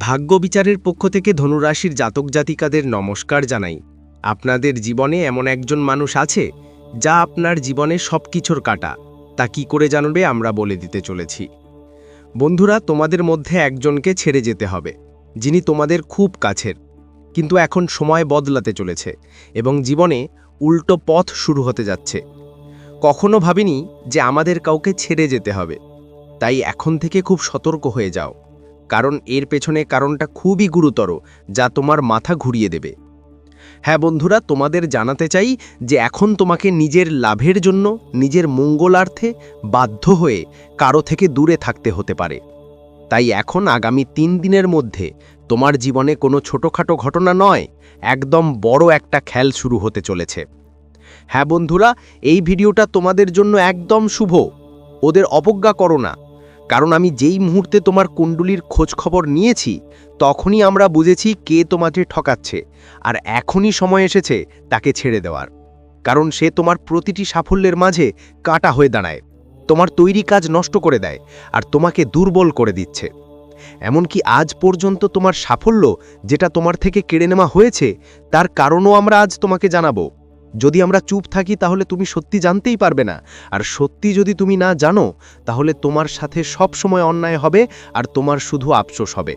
ভাগ্য বিচারের পক্ষ থেকে ধনুরাশির জাতক জাতিকাদের নমস্কার জানাই। আপনাদের জীবনে এমন একজন মানুষ আছে, যা আপনার জীবনে সব কিছুর কাটা। তা কি করে জানবে আমরা বলে দিতে চলেছি। বন্ধুরা, তোমাদের মধ্যে একজনকে ছেড়ে যেতে হবে, যিনি তোমাদের খুব কাছের। কিন্তু এখন সময় বদলাতে চলেছে এবং জীবনে উল্টো পথ শুরু হতে যাচ্ছে। কখনো ভাবিনি যে আমাদের কাউকে ছেড়ে যেতে হবে। তাই এখন থেকে খুব সতর্ক হয়ে যাও। কারণ এর পেছনে কারণটা খুবই গুরুতর, যা তোমার মাথা ঘুরিয়ে দেবে। হ্যাঁ বন্ধুরা, তোমাদের জানাতে চাই যে এখন তোমাকে নিজের লাভের জন্য, নিজের মঙ্গলার্থে বাধ্য হয়ে কারও থেকে দূরে থাকতে হতে পারে। তাই এখন আগামী তিন দিনের মধ্যে তোমার জীবনে কোনো ছোটোখাটো ঘটনা নয়, একদম বড় একটা খেল শুরু হতে চলেছে। হ্যাঁ বন্ধুরা, এই ভিডিওটা তোমাদের জন্য একদম শুভ। ওদের অবজ্ঞা করো না। কারণ আমি যেই মুহূর্তে তোমার কুণ্ডুলির খোঁজ খবর নিয়েছি, তখনই আমরা বুঝেছি কে তোমাকে ঠকাচ্ছে, আর এখনই সময় এসেছে তাকে ছেড়ে দেওয়ার। কারণ সে তোমার প্রতিটি সাফল্যের মাঝে কাটা হয়ে দাঁড়ায়, তোমার তৈরি কাজ নষ্ট করে দেয়, আর তোমাকে দুর্বল করে দিচ্ছে। এমনকি আজ পর্যন্ত তোমার সাফল্য যেটা তোমার থেকে কেড়ে নেওয়া হয়েছে, তার কারণও আমরা আজ তোমাকে জানাব। যদি আমরা চুপ থাকি তাহলে তুমি সত্যি জানতেই পারবে না। আর সত্যি যদি তুমি না জানো, তাহলে তোমার সাথে সব সময় অন্যায় হবে আর তোমার শুধু আফসোস হবে।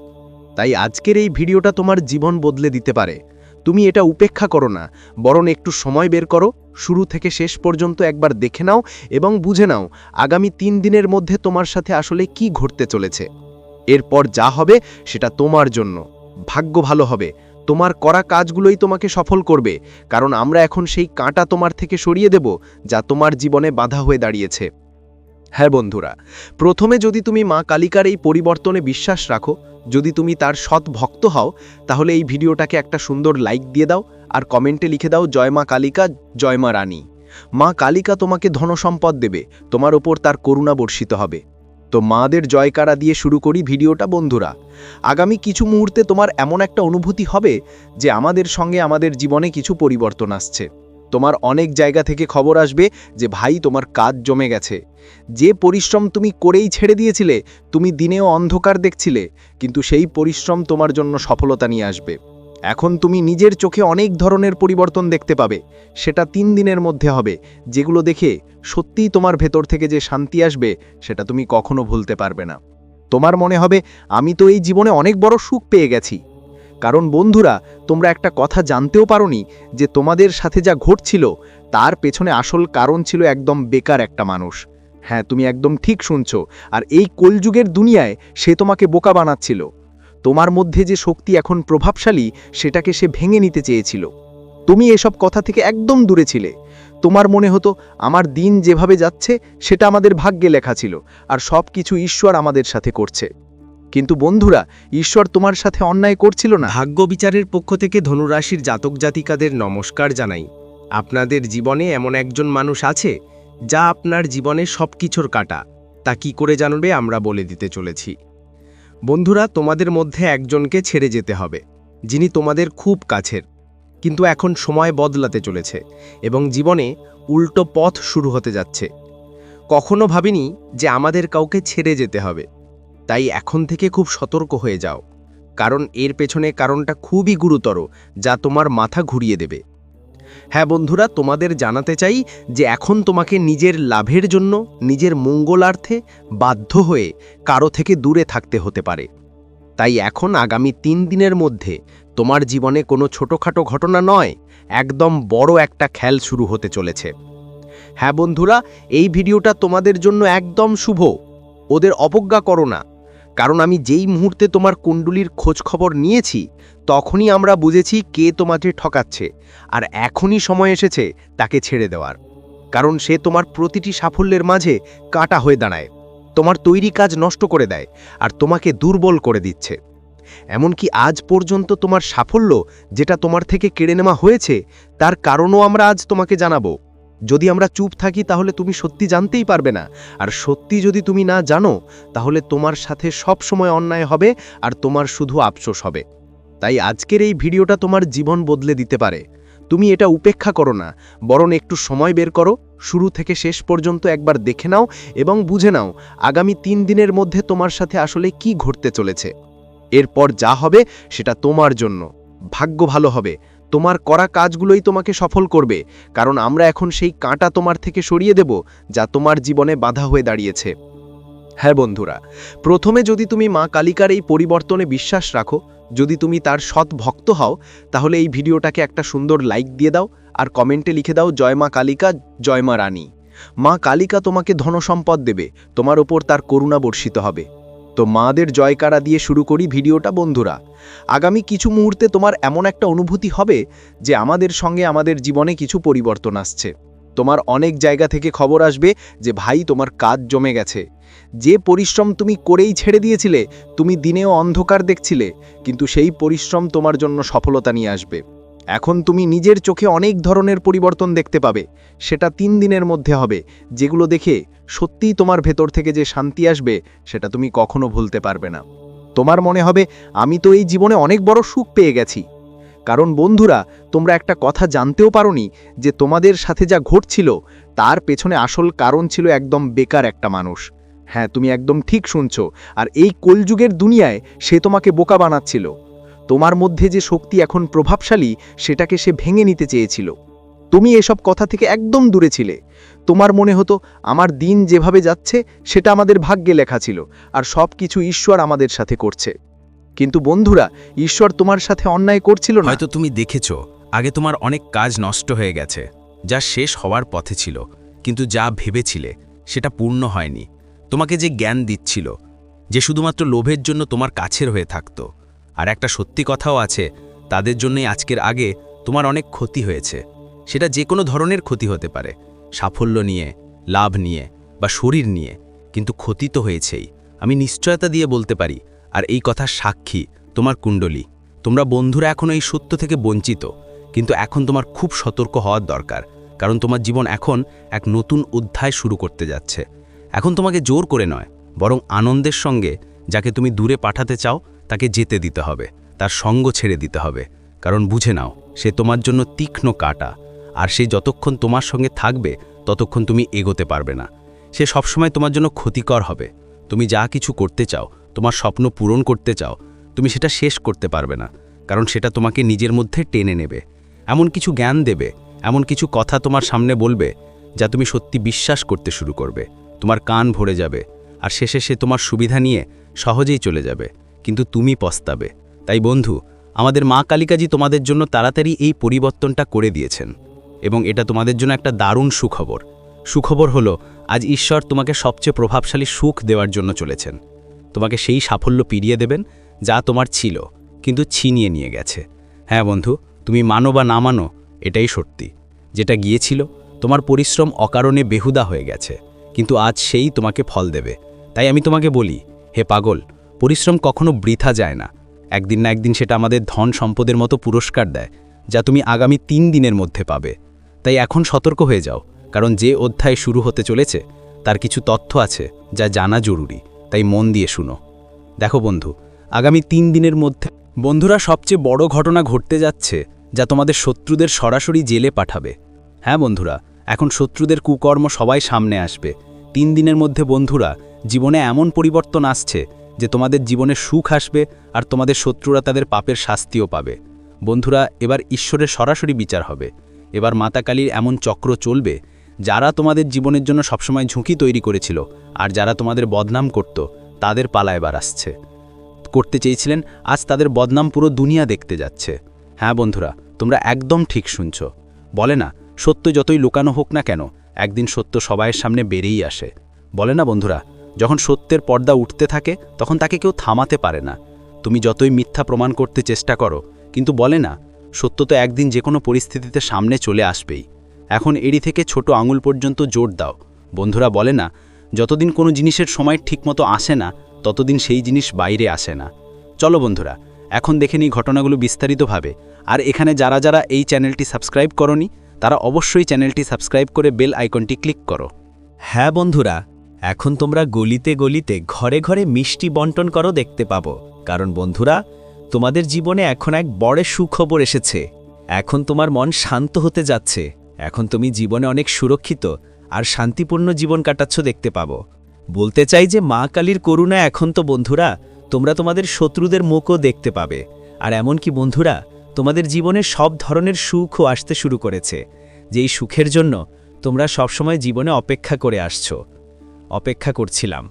তাই আজকের এই ভিডিওটা তোমার জীবন বদলে দিতে পারে। তুমি এটা উপেক্ষা করো না, বরং একটু সময় বের করো, শুরু থেকে শেষ পর্যন্ত একবার দেখে নাও এবং বুঝে নাও আগামী তিন দিনের মধ্যে তোমার সাথে আসলে কি ঘটতে চলেছে। এরপর যা হবে সেটা তোমার জন্য। ভাগ্য ভালো হবে। তোমার করা কাজগুলোই তোমাকে সফল করবে, কারণ আমরা এখন সেই কাঁটা তোমার থেকে সরিয়ে দেব, যা তোমার জীবনে বাধা হয়ে দাঁড়িয়েছে। হ্যাঁ বন্ধুরা, প্রথমে যদি তুমি মা কালিকার এই পরিবর্তনে বিশ্বাস রাখো, যদি তুমি তার সৎ ভক্ত হও, তাহলে এই ভিডিওটাকে একটা সুন্দর লাইক দিয়ে দাও, আর কমেন্টে লিখে দাও, জয় মা কালিকা, জয় মা রানী। মা কালিকা তোমাকে ধনসম্পদ দেবে, তোমার ওপর তার করুণা বর্ষিত হবে। তো মাদের জয়কারা দিয়ে শুরু করি ভিডিওটা, বন্ধুরা। আগামী কিছু মুহূর্তে তোমার এমন একটা অনুভূতি হবে যে আমাদের সঙ্গে আমাদের জীবনে কিছু পরিবর্তন আসছে। তোমার অনেক জায়গা থেকে খবর আসবে যে, ভাই, তোমার কাজ জমে গেছে। যে পরিশ্রম তুমি করেই ছেড়ে দিয়েছিলে, তুমি দিনেও অন্ধকার দেখছিলে, কিন্তু সেই পরিশ্রম তোমার জন্য সফলতা নিয়ে আসবে। এখন তুমি নিজের চোখে অনেক ধরনের পরিবর্তন দেখতে পাবে। সেটা তিন দিনের মধ্যে হবে, যেগুলো দেখে সত্যিই তোমার ভেতর থেকে যে শান্তি আসবে, সেটা তুমি কখনো ভুলতে পারবে না। তোমার মনে হবে, আমি তো এই জীবনে অনেক বড় সুখ পেয়ে গেছি। কারণ বন্ধুরা, তোমরা একটা কথা জানতেও পারোনি যে তোমাদের সাথে যা ঘটছিল, তার পেছনে আসল কারণ ছিল একদম বেকার একটা মানুষ। হ্যাঁ তুমি একদম ঠিক শুনছো। আর এই কলযুগের দুনিয়ায় সে তোমাকে বোকা বানাচ্ছিল। তোমার মধ্যে যে শক্তি এখন প্রভাবশালী, সেটাকে সে ভেঙে নিতে চেয়েছিল। তুমি এসব কথা থেকে একদম দূরে ছিলে। তোমার মনে হতো, আমার দিন যেভাবে যাচ্ছে, সেটা আমাদের ভাগ্যে লেখা ছিল, আর সব কিছু ঈশ্বর আমাদের সাথে করছে। কিন্তু বন্ধুরা, ঈশ্বর তোমার সাথে অন্যায় করছিল না। ভাগ্য বিচারের পক্ষ থেকে ধনুরাশির জাতক জাতিকাদের নমস্কার জানাই। আপনাদের জীবনে এমন একজন মানুষ আছে, যা আপনার জীবনে সব কিছুর কাটা। তা কি করে জানবে, আমরা বলে দিতে চলেছি। বন্ধুরা, তোমাদের মধ্যে একজনকে ছেড়ে যেতে হবে, যিনি তোমাদের খুব কাছের। কিন্তু এখন সময় বদলাতে চলেছে এবং জীবনে উল্টো পথ শুরু হতে যাচ্ছে। কখনো ভাবিনি যে আমাদের কাউকে ছেড়ে যেতে হবে। তাই এখন থেকে খুব সতর্ক হয়ে যাও, কারণ এর পেছনে কারণটা খুবই গুরুতর, যা তোমার মাথা ঘুরিয়ে দেবে। হ্যাঁ বন্ধুরা, তোমাদের জানাতে চাই যে এখন তোমাকে নিজের লাভের জন্য নিজের মঙ্গলার্থে বাধ্য হয়ে কারও থেকে দূরে থাকতে হতে পারে। তাই এখন আগামী তিন দিনের মধ্যে তোমার জীবনে কোনো ছোটোখাটো ঘটনা নয়, একদম বড় একটা খেল শুরু হতে চলেছে। হ্যাঁ বন্ধুরা, এই ভিডিওটা তোমাদের জন্য একদম শুভ। ওদের অবজ্ঞা করো না। কারণ আমি যেই মুহূর্তে তোমার কুণ্ডুলির খোঁজ খবর নিয়েছি, তখনই আমরা বুঝেছি কে তোমাকে ঠকাচ্ছে, আর এখনই সময় এসেছে তাকে ছেড়ে দেওয়ার। কারণ সে তোমার প্রতিটি সাফল্যের মাঝে কাটা হয়ে দাঁড়ায়, তোমার তৈরি কাজ নষ্ট করে দেয়, আর তোমাকে দুর্বল করে দিচ্ছে। এমনকি আজ পর্যন্ত তোমার সাফল্য যেটা তোমার থেকে কেড়ে নেওয়া হয়েছে, তার কারণও আমরা আজ তোমাকে জানাব। যদি আমরা চুপ থাকি, তাহলে তুমি সত্যি জানতেই পারবে না। আর সত্যি যদি তুমি না জানো, তাহলে তোমার সাথে সব সময় অন্যায় হবে আর তোমার শুধু আফসোস হবে। তাই আজকের এই ভিডিওটা তোমার জীবন বদলে দিতে পারে। তুমি এটা উপেক্ষা করো না, বরং একটু সময় বের করো, শুরু থেকে শেষ পর্যন্ত একবার দেখে নাও এবং বুঝে নাও আগামী তিন দিনের মধ্যে তোমার সাথে আসলে কি ঘটতে চলেছে। এরপর যা হবে, সেটা তোমার জন্য। ভাগ্য ভালো হবে। তোমার করা কাজগুলোই তোমাকে সফল করবে, কারণ আমরা এখন সেই কাঁটা তোমার থেকে সরিয়ে দেব, যা তোমার জীবনে বাধা হয়ে দাঁড়িয়েছে। হ্যাঁ বন্ধুরা, প্রথমে যদি তুমি মা কালিকার এই পরিবর্তনে বিশ্বাস রাখো, যদি তুমি তার সৎ ভক্ত হও, তাহলে এই ভিডিওটাকে একটা সুন্দর লাইক দিয়ে দাও, আর কমেন্টে লিখে দাও, জয় মা কালিকা, জয় মা রানী। মা কালিকা তোমাকে ধনসম্পদ দেবে, তোমার ওপর তার করুণা বর্ষিত হবে। তো মাদের জয়কারা দিয়ে শুরু করি ভিডিওটা বন্ধুরা। আগামী কিছু মুহূর্তে তোমার এমন একটা অনুভূতি হবে যে আমাদের সঙ্গে আমাদের জীবনে কিছু পরিবর্তন আসছে। তোমার অনেক জায়গা থেকে খবর আসবে যে ভাই তোমার কাজ জমে গেছে। যে পরিশ্রম তুমি করেই ছেড়ে দিয়েছিলে, তুমি দিনেও অন্ধকার দেখছিলে, কিন্তু সেই পরিশ্রম তোমার জন্য সফলতা নিয়ে আসবে। এখন তুমি নিজের চোখে অনেক ধরনের পরিবর্তন দেখতে পাবে। সেটা তিন দিনের মধ্যে হবে। যেগুলো দেখে সত্যিই তোমার ভেতর থেকে যে শান্তি আসবে, সেটা তুমি কখনো ভুলতে পারবে না। তোমার মনে হবে, আমি তো এই জীবনে অনেক বড় সুখ পেয়ে গেছি। কারণ বন্ধুরা, তোমরা একটা কথা জানতেও পারোনি যে তোমাদের সাথে যা ঘটছিল, তার পেছনে আসল কারণ ছিল একদম বেকার একটা মানুষ। হ্যাঁ তুমি একদম ঠিক শুনছ। আর এই কলযুগের দুনিয়ায় সে তোমাকে বোকা বানাচ্ছিল। তোমার মধ্যে যে শক্তি এখন প্রভাবশালী, সেটাকে সে ভেঙে নিতে চেয়েছিল। তুমি এসব কথা থেকে একদম দূরে ছিলে। তোমার মনে হতো, আমার দিন যেভাবে যাচ্ছে, সেটা আমাদের ভাগ্যে লেখা ছিল, আর সব কিছু ঈশ্বর আমাদের সাথে করছে। কিন্তু বন্ধুরা, ঈশ্বর তোমার সাথে অন্যায় করছিল না। হয়তো তুমি দেখেছ, আগে তোমার অনেক কাজ নষ্ট হয়ে গেছে, যা শেষ হওয়ার পথে ছিল, কিন্তু যা ভেবেছিলে, সেটা পূর্ণ হয়নি। তোমাকে যে জ্ঞান দিচ্ছিল, যে শুধুমাত্র লোভের জন্য তোমার কাছের হয়ে থাকত আর একটা সত্যি কথাও আছে, তাদের জন্যই আজকের আগে তোমার অনেক ক্ষতি হয়েছে। সেটা যে কোনো ধরনের ক্ষতি হতে পারে, সাফল্য নিয়ে, লাভ নিয়ে বা শরীর নিয়ে, কিন্তু ক্ষতি তো হয়েছেই। আমি নিশ্চয়তা দিয়ে বলতে পারি, আর এই কথার সাক্ষী তোমার কুণ্ডলী। তোমরা বন্ধুরা এখনও এই সত্য থেকে বঞ্চিত, কিন্তু এখন তোমার খুব সতর্ক হওয়ার দরকার, কারণ তোমার জীবন এখন এক নতুন অধ্যায় শুরু করতে যাচ্ছে। এখন তোমাকে জোর করে নয়, বরং আনন্দের সঙ্গে, যাকে তুমি দূরে পাঠাতে চাও তাকে যেতে দিতে হবে, তার সঙ্গ ছেড়ে দিতে হবে। কারণ বুঝে নাও, সে তোমার জন্য তীক্ষ্ণ কাটা, আর সে যতক্ষণ তোমার সঙ্গে থাকবে, ততক্ষণ তুমি এগোতে পারবে না। সে সবসময় তোমার জন্য ক্ষতিকর হবে। তুমি যা কিছু করতে চাও, তোমার স্বপ্ন পূরণ করতে চাও, তুমি সেটা শেষ করতে পারবে না, কারণ সেটা তোমাকে নিজের মধ্যে টেনে নেবে। এমন কিছু জ্ঞান দেবে, এমন কিছু কথা তোমার সামনে বলবে, যা তুমি সত্যি বিশ্বাস করতে শুরু করবে। তোমার কান ভরে যাবে, আর শেষে সে তোমার সুবিধা নিয়ে সহজেই চলে যাবে। কিন্তু তুমি পস্তাবে। তাই বন্ধু, আমাদের মা কালিকাজি তোমাদের জন্য তাড়াতাড়ি এই পরিবর্তনটা করে দিয়েছেন এবং এটা তোমাদের জন্য একটা দারুণ সুখবর। সুখবর হলো, আজ ঈশ্বর তোমাকে সবচেয়ে প্রভাবশালী সুখ দেওয়ার জন্য চলেছেন। তোমাকে সেই সাফল্য পিরিয়ে দেবেন যা তোমার ছিল, কিন্তু ছিনিয়ে নিয়ে গেছে। হ্যাঁ বন্ধু, তুমি মানো বা না মানো, এটাই সত্যি। যেটা গিয়েছিল, তোমার পরিশ্রম অকারণে বেহুদা হয়ে গেছে, কিন্তু আজ সেই তোমাকে ফল দেবে। তাই আমি তোমাকে বলি, হে পাগল পরিশ্রম কখনো বৃথা যায় না। একদিন না একদিন সেটা আমাদের ধন সম্পদের মতো পুরস্কার দেয়, যা তুমি আগামী তিন দিনের মধ্যে পাবে। তাই এখন সতর্ক হয়ে যাও, কারণ যে অধ্যায় শুরু হতে চলেছে, তার কিছু তথ্য আছে যা জানা জরুরি। তাই মন দিয়ে শুনো। দেখো বন্ধু, আগামী তিন দিনের মধ্যে বন্ধুরা সবচেয়ে বড় ঘটনা ঘটতে যাচ্ছে, যা তোমাদের শত্রুদের সরাসরি জেলে পাঠাবে। হ্যাঁ বন্ধুরা, এখন শত্রুদের কুকর্ম সবাই সামনে আসবে। তিন দিনের মধ্যে বন্ধুরা, জীবনে এমন পরিবর্তন আসছে যে তোমাদের জীবনে সুখ আসবে আর তোমাদের শত্রুরা তাদের পাপের শাস্তিও পাবে। বন্ধুরা, এবার ঈশ্বরের সরাসরি বিচার হবে। এবার মাতা কালীর এমন চক্র চলবে, যারা তোমাদের জীবনের জন্য সবসময় ঝুঁকি তৈরি করেছিল আর যারা তোমাদের বদনাম করত, তাদের পালা এবার আসছে। করতে চেয়েছিলেন, আজ তাদের বদনাম পুরো দুনিয়া দেখতে যাচ্ছে। হ্যাঁ বন্ধুরা, তোমরা একদম ঠিক শুনছ। বলে না, সত্য যতই লুকানো হোক না কেন, একদিন সত্য সবাইয়ের সামনে বেড়েই আসে। বলে না বন্ধুরা যখন সত্যের পর্দা উঠতে থাকে, তখন তাকে কেউ থামাতে পারে না। তুমি যতই মিথ্যা প্রমাণ করতে চেষ্টা করো, কিন্তু বলে না, সত্য তো একদিন যে কোনো পরিস্থিতিতে সামনে চলে আসবেই। এখন এড়ি থেকে ছোট আঙুল পর্যন্ত জোর দাও। বন্ধুরা বলে না, যতদিন কোনো জিনিসের সময় ঠিকমতো আসে না, ততদিন সেই জিনিস বাইরে আসে না। চলো বন্ধুরা, এখন দেখে নিই ঘটনাগুলো বিস্তারিতভাবে। আর এখানে যারা যারা এই চ্যানেলটি সাবস্ক্রাইব করনি, তারা অবশ্যই চ্যানেলটি সাবস্ক্রাইব করে বেল আইকনটি ক্লিক করো। হ্যাঁ বন্ধুরা এখন তোমরা গলিতে গলিতে ঘরে ঘরে মিষ্টি বন্টন করো দেখতে পাবো। কারণ বন্ধুরা, তোমাদের জীবনে এখন এক বড় সুখবর এসেছে। এখন তোমার মন শান্ত হতে যাচ্ছে। এখন তুমি জীবনে অনেক সুরক্ষিত আর শান্তিপূর্ণ জীবন কাটাচ্ছ দেখতে পাবো। বলতে চাই যে মা কালীর করুণা এখন তো বন্ধুরা, তোমরা তোমাদের শত্রুদের মুখও দেখতে পাবে। আর এমনকি বন্ধুরা, তোমাদের জীবনে সব ধরনের সুখও আসতে শুরু করেছে। যেই সুখের জন্য তোমরা সবসময় জীবনে অপেক্ষা করে আসছো। অপেক্ষা করছিলাম।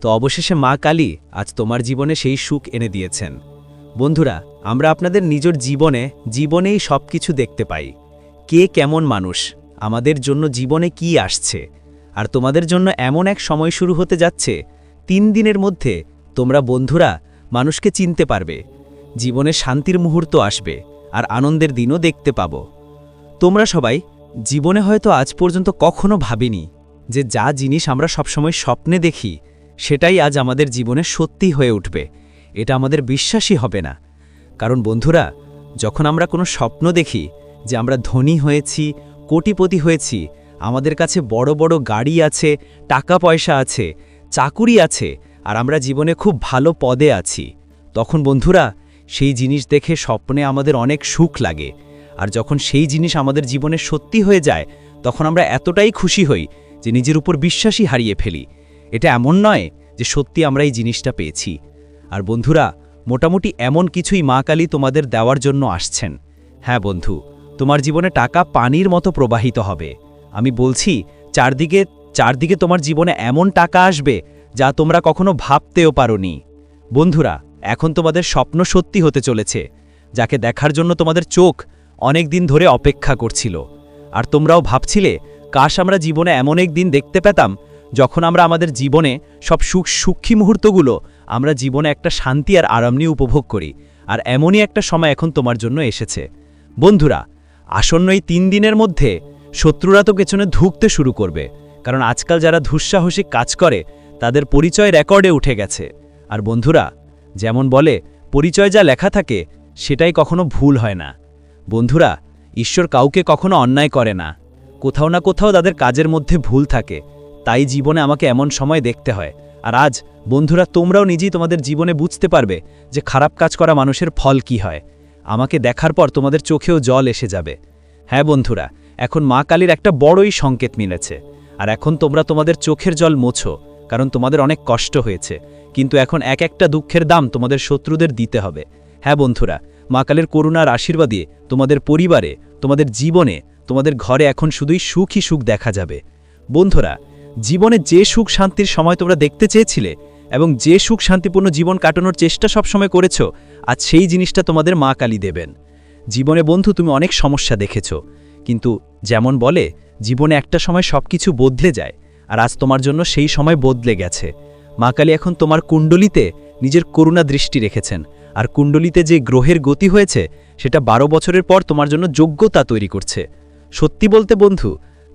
তো অবশেষে মা কালী আজ তোমার জীবনে সেই সুখ এনে দিয়েছেন। বন্ধুরা, আমরা আপনাদের নিজের জীবনে, জীবনেই সব কিছু দেখতে পাই। কে কেমন মানুষ, আমাদের জন্য জীবনে কি আসছে, আর তোমাদের জন্য এমন এক সময় শুরু হতে যাচ্ছে, তিন দিনের মধ্যে তোমরা বন্ধুরা মানুষকে চিনতে পারবে। জীবনে শান্তির মুহূর্ত আসবে, আর আনন্দের দিনও দেখতে পাব। তোমরা সবাই, জীবনে হয়তো আজ পর্যন্ত কখনো ভাবিনি যে যা জিনিস আমরা সবসময় স্বপ্নে দেখি, সেটাই আজ আমাদের জীবনে সত্যি হয়ে উঠবে। এটা আমাদের বিশ্বাসই হবে না। কারণ বন্ধুরা, যখন আমরা কোনো স্বপ্ন দেখি যে আমরা ধনী হয়েছি, কোটিপতি হয়েছি, আমাদের কাছে বড় বড় গাড়ি আছে, টাকা পয়সা আছে, চাকুরি আছে, আর আমরা জীবনে খুব ভালো পদে আছি, তখন বন্ধুরা, সেই জিনিস দেখে স্বপ্নে আমাদের অনেক সুখ লাগে। আর যখন সেই জিনিস আমাদের জীবনে সত্যি হয়ে যায়, তখন আমরা এতটাই খুশি হই যে নিজের উপর বিশ্বাসই হারিয়ে ফেলি। এটা এমন নয় যে সত্যি আমরা এই জিনিসটা পেয়েছি। আর বন্ধুরা, মোটামুটি এমন কিছুই মা কালী তোমাদের দেওয়ার জন্য আসছেন। হ্যাঁ বন্ধু, তোমার জীবনে টাকা পানির মতো প্রবাহিত হবে। আমি বলছি, চারদিকে চারদিকে তোমার জীবনে এমন টাকা আসবে যা তোমরা কখনো ভাবতেও পারোনি। বন্ধুরা, এখন তোমাদের স্বপ্ন সত্যি হতে চলেছে, যাকে দেখার জন্য তোমাদের চোখ অনেক দিন ধরে অপেক্ষা করছিল। আর তোমরাও ভাবছিলে কাশ আমরা জীবনে এমন এক দিন দেখতে পেতাম, যখন আমরা আমাদের জীবনে সব সুখ সুখী মুহূর্তগুলো আমরা জীবনে একটা শান্তি আর আরাম নিয়ে উপভোগ করি, আর এমনই একটা সময় এখন তোমার জন্য এসেছে। বন্ধুরা, আসন্ন এই তিন দিনের মধ্যে শত্রুরা তো পেছনে ধুকতে শুরু করবে, কারণ আজকাল যারা দুঃসাহসিক কাজ করে, তাদের পরিচয় রেকর্ডে উঠে গেছে। আর বন্ধুরা, যেমন বলে, পরিচয় যা লেখা থাকে, সেটাই কখনো ভুল হয় না। বন্ধুরা, ঈশ্বর কাউকে কখনো অন্যায় করে না। কোথাও না কোথাও তাদের কাজের মধ্যে ভুল থাকে। তাই জীবনে আমাকে এমন সময় দেখতে হয়। আর আজ, বন্ধুরা, তোমরাও নিজেই তোমাদের জীবনে বুঝতে পারবে যে খারাপ কাজ করা মানুষের ফল কি হয়। আমাকে দেখার পর তোমাদের চোখেও জল এসে যাবে। হ্যাঁ বন্ধুরা, এখন মা কালীর একটা বড়ই সংকেত মিলেছে। আর এখন তোমরা তোমাদের চোখের জল মোছো, কারণ তোমাদের অনেক কষ্ট হয়েছে। কিন্তু এখন এক একটা দুঃখের দাম তোমাদের শত্রুদের দিতে হবে। হ্যাঁ বন্ধুরা, মা কালের করুণার আশীর্বাদে তোমাদের পরিবারে, তোমাদের জীবনে তোমাদের ঘরে এখন শুধুই সুখই সুখ দেখা যাবে। বন্ধুরা, জীবনে যে সুখ শান্তির সময় তোমরা দেখতে চেয়েছিলে এবং যে সুখ শান্তিপূর্ণ জীবন কাটানোর চেষ্টা সবসময় করেছ, আজ সেই জিনিসটা তোমাদের মা কালী দেবেন। জীবনে বন্ধু, তুমি অনেক সমস্যা দেখেছ, কিন্তু যেমন বলে, জীবনে একটা সময় সব কিছু বদলে যায়, আর আজ তোমার জন্য সেই সময় বদলে গেছে। মা কালী এখন তোমার কুণ্ডলিতে নিজের করুণা দৃষ্টি রেখেছেন, আর কুণ্ডলিতে যে গ্রহের গতি হয়েছে, সেটা বারো বছরের পর তোমার জন্য যোগ্যতা তৈরি করছে। সত্যি বলতে বন্ধু,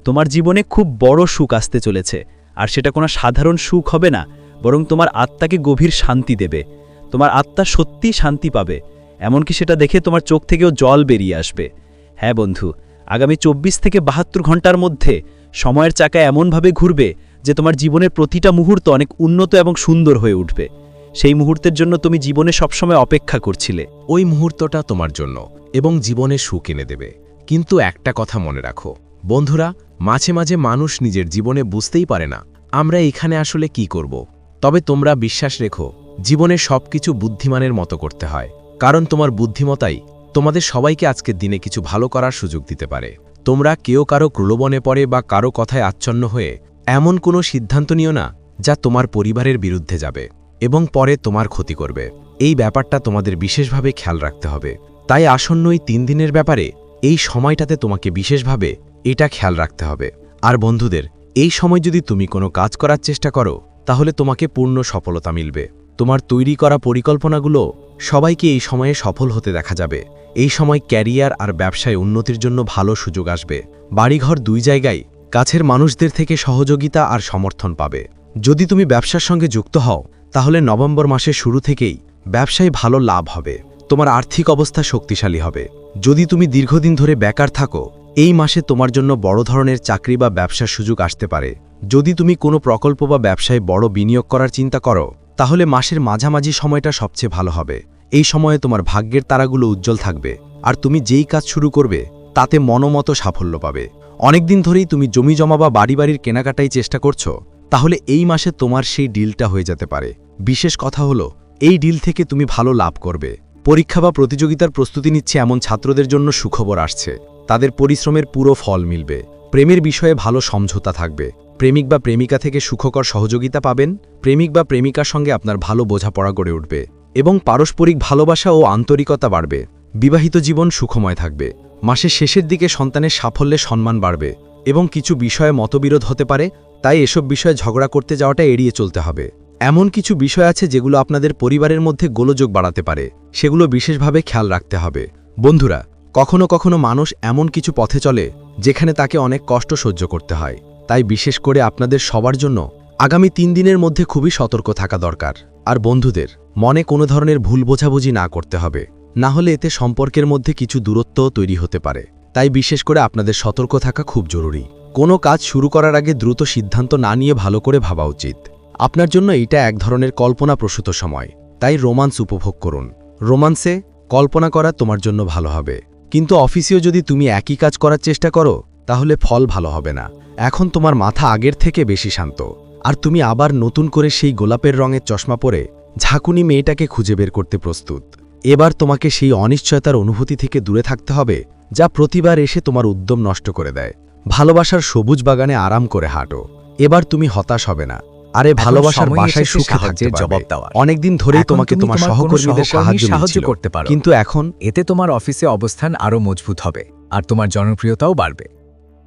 তোমার জীবনে খুব বড় সুখ আসতে চলেছে, আর সেটা কোনো সাধারণ সুখ হবে না, বরং তোমার আত্মাকে গভীর শান্তি দেবে। তোমার আত্মা সত্যি শান্তি পাবে, এমনকি সেটা দেখে তোমার চোখ থেকেও জল বেরিয়ে আসবে। হ্যাঁ বন্ধু, আগামী চব্বিশ থেকে বাহাত্তর ঘণ্টার মধ্যে সময়ের চাকা এমনভাবে ঘুরবে যে তোমার জীবনের প্রতিটা মুহূর্ত অনেক উন্নত এবং সুন্দর হয়ে উঠবে। সেই মুহূর্তের জন্য তুমি জীবনে সবসময় অপেক্ষা করছিলে। ওই মুহূর্তটা তোমার জন্য এবং জীবনে সুখ এনে দেবে। কিন্তু একটা কথা মনে রাখো। বন্ধুরা, মাঝে মাঝে মানুষ নিজের জীবনে বুঝতেই পারে না, আমরা এখানে আসলে কি করব। তবে তোমরা বিশ্বাস রেখো, জীবনে সবকিছু বুদ্ধিমানের মতো করতে হয়। কারণ তোমার বুদ্ধিমতাই তোমাদের সবাইকে আজকের দিনে কিছু ভালো করার সুযোগ দিতে পারে। তোমরা কেউ কারও ক্রলোবনে পড়ে বা কারও কথায় আচ্ছন্ন হয়ে এমন কোনো সিদ্ধান্ত নিও না যা তোমার পরিবারের বিরুদ্ধে যাবে এবং পরে তোমার ক্ষতি করবে। এই ব্যাপারটা তোমাদের বিশেষভাবে খেয়াল রাখতে হবে। তাই আসন্ন তিন দিনের ব্যাপারে এই সময়টাতে তোমাকে বিশেষভাবে এটা খেয়াল রাখতে হবে। আর বন্ধুদের, এই সময় যদি তুমি কোনো কাজ করার চেষ্টা করো, তাহলে তোমাকে পূর্ণ সফলতা মিলবে। তোমার তৈরি করা পরিকল্পনাগুলো সবাইকে এই সময়ে সফল হতে দেখা যাবে। এই সময় ক্যারিয়ার আর ব্যবসায় উন্নতির জন্য ভালো সুযোগ আসবে। বাড়িঘর দুই জায়গায় কাছের মানুষদের থেকে সহযোগিতা আর সমর্থন পাবে। যদি তুমি ব্যবসার সঙ্গে যুক্ত হও, তাহলে নভেম্বর মাসের শুরু থেকেই ব্যবসায় ভালো লাভ হবে। তোমার আর্থিক অবস্থা শক্তিশালী হবে। যদি তুমি দীর্ঘদিন ধরে বেকার থাকো, এই মাসে তোমার জন্য বড় ধরনের চাকরি বা ব্যবসার সুযোগ আসতে পারে। যদি তুমি কোনো প্রকল্প বা ব্যবসায় বড় বিনিয়োগ করার চিন্তা করো, তাহলে মাসের মাঝামাঝি সময়টা সবচেয়ে ভালো হবে। এই সময়ে তোমার ভাগ্যের তারাগুলো উজ্জ্বল থাকবে, আর তুমি যেই কাজ শুরু করবে, তাতে মনোমতো সাফল্য পাবে। অনেকদিন ধরেই তুমি জমি জমা বা বাড়ি বাড়ির কেনাকাটাই চেষ্টা করছ, তাহলে এই মাসে তোমার সেই ডিলটা হয়ে যেতে পারে। বিশেষ কথা হলো, এই ডিল থেকে তুমি ভালো লাভ করবে। পরীক্ষা বা প্রতিযোগিতার প্রস্তুতি নিচ্ছে এমন ছাত্রদের জন্য সুখবর আসছে। তাদের পরিশ্রমের পুরো ফল মিলবে। প্রেমের বিষয়ে ভালো সমঝোতা থাকবে। প্রেমিক বা প্রেমিকা থেকে সুখকর সহযোগিতা পাবেন। প্রেমিক বা প্রেমিকার সঙ্গে আপনার ভালো বোঝাপড়া গড়ে উঠবে এবং পারস্পরিক ভালোবাসা ও আন্তরিকতা বাড়বে। বিবাহিত জীবন সুখময় থাকবে। মাসের শেষের দিকে সন্তানের সাফল্যে সম্মান বাড়বে এবং কিছু বিষয়ে মতবিরোধ হতে পারে, তাই এসব বিষয়ে ঝগড়া করতে যাওয়াটা এড়িয়ে চলতে হবে। এমন কিছু বিষয় আছে যেগুলো আপনাদের পরিবারের মধ্যে গোলযোগ বাড়াতে পারে। সেগুলো বিশেষভাবে খেয়াল রাখতে হবে। বন্ধুরা, কখনো কখনো মানুষ এমন কিছু পথে চলে, যেখানে তাকে অনেক কষ্ট সহ্য করতে হয়। তাই বিশেষ করে আপনাদের সবার জন্য আগামী তিন দিনের মধ্যে খুবই সতর্ক থাকা দরকার। আর বন্ধুদের, মনে কোনো ধরনের ভুল বোঝাবুঝি না করতে হবে। না হলে এতে সম্পর্কের মধ্যে কিছু দূরত্বও তৈরি হতে পারে। তাই বিশেষ করে আপনাদের সতর্ক থাকা খুব জরুরি। কোনো কাজ শুরু করার আগে দ্রুত সিদ্ধান্ত না নিয়ে ভালো করে ভাবা উচিত। আপনার জন্য এটা এক ধরনের কল্পনাপ্রসূত সময়, তাই রোমান্স উপভোগ করুন। রোমান্সে, কল্পনা করা তোমার জন্য ভালো হবে। কিন্তু অফিসেও যদি তুমি একই কাজ করার চেষ্টা করো, তাহলে ফল ভালো হবে না। এখন তোমার মাথা আগের থেকে বেশি শান্ত। আর তুমি আবার নতুন করে সেই গোলাপের রঙের চশমা পরে ঝাঁকুনি মেয়েটাকে খুঁজে বের করতে প্রস্তুত। এবার তোমাকে সেই অনিশ্চয়তার অনুভূতি থেকে দূরে থাকতে হবে, যা প্রতিবার এসে তোমার উদ্যম নষ্ট করে দেয়। ভালোবাসার সবুজ বাগানে আরাম করে হাঁটো। এবার তুমি হতাশ হবে না। আরে ভালোবাসার বাসায় সুখে থাকতে জবাব দেওয়ার। অনেকদিন ধরেই তোমাকে তোমার তোমার সহকর্মীদের সাহায্য সাহায্য করতে পারো। কিন্তু এখন এতে তোমার অফিসে অবস্থান আরও মজবুত হবে আর তোমার জনপ্রিয়তাও বাড়বে।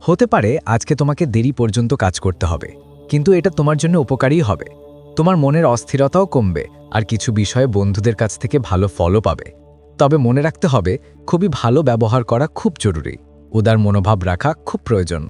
হতে পারে আজকে তোমাকে দেরি পর্যন্ত কাজ করতে হবে কিন্তু এটা তোমার জন্য উপকারী হবে। তোমার মনের অস্থিরতাও কমবে আর কিছু বিষয়ে বন্ধুদের কাছ থেকে ভালো ফলও পাবে। তবে মনে রাখতে হবে খুবই ভালো ব্যবহার করা খুব জরুরি। উদার মনোভাব রাখা খুব প্রয়োজন।